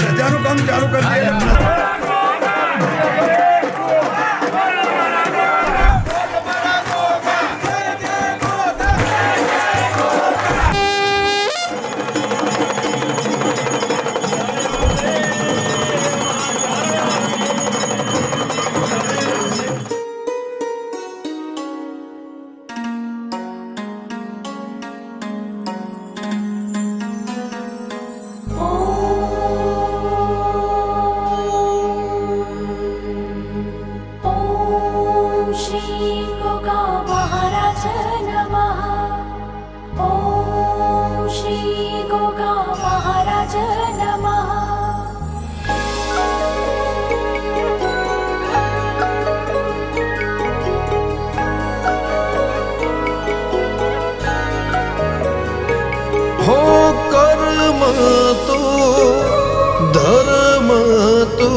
પ્રજાનું કામ ચાલુ કરી દે. महाराज नमः હો કર્મ તો ધર્મ તો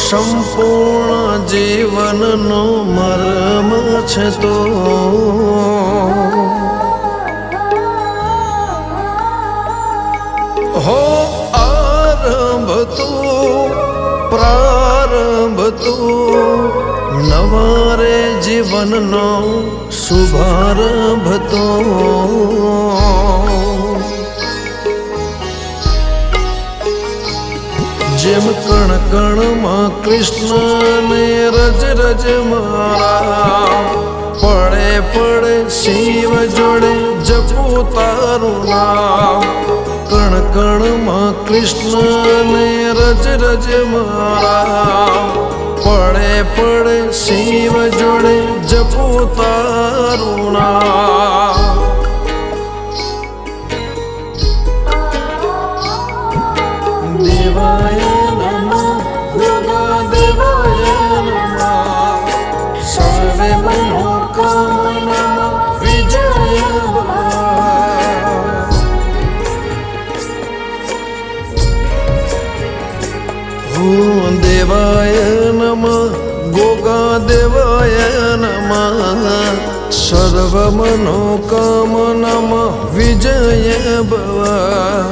સંપૂર્ણ જીવનનો મર્મ છે તો તો નવારે જીવનનો શુભારંભ તો જેમ કણ કણમાં કૃષ્ણને રજ રજ મારા. પડે પડે શિવ જોડે જપો તારું નામ. કણમાં કૃષ્ણને રજ રજ મારા. પડે પડે શિવ જોડે જપો તારું નામ. ભૂમ દેવાય નમ ગોગા દેવાય નમ. સર્વ મનોકામનમ વિજય ભવા.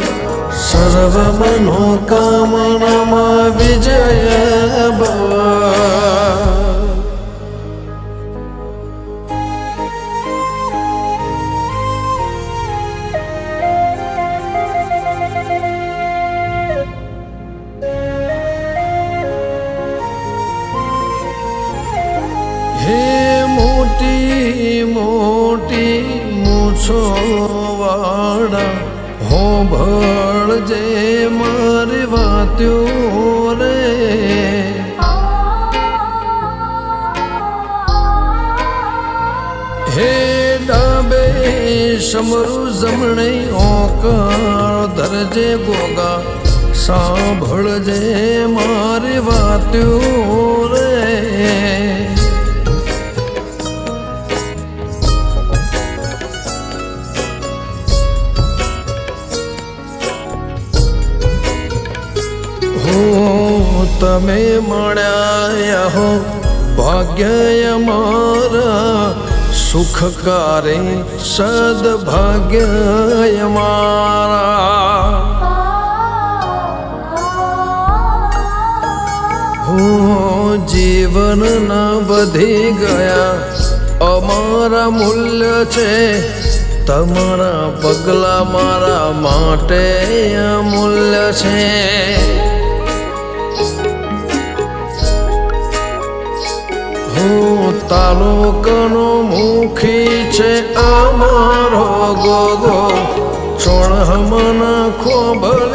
સર્વ મનોકામનમ વિજય મોટી મોટી મૂછો વાળા. હો ભળ જે મારી વાત્યો રે. હે ડાબે સમરુ જમણે ઓકાર ધરજે ગોગા. સાંભળજે મારી વાત્યો રે. તમે મળ્યા હો. ભાગ્ય મારા સુખકારે, સદભાગ્ય મારા. હું જીવનના વધી ગયા. અમારા મૂલ્ય છે તમારા પગલા મારા માટે અમૂલ્ય છે. તાલુકાનો મુખી છે અમારો ગોગો. ચોણહમના ખોબલ્યાનો ગો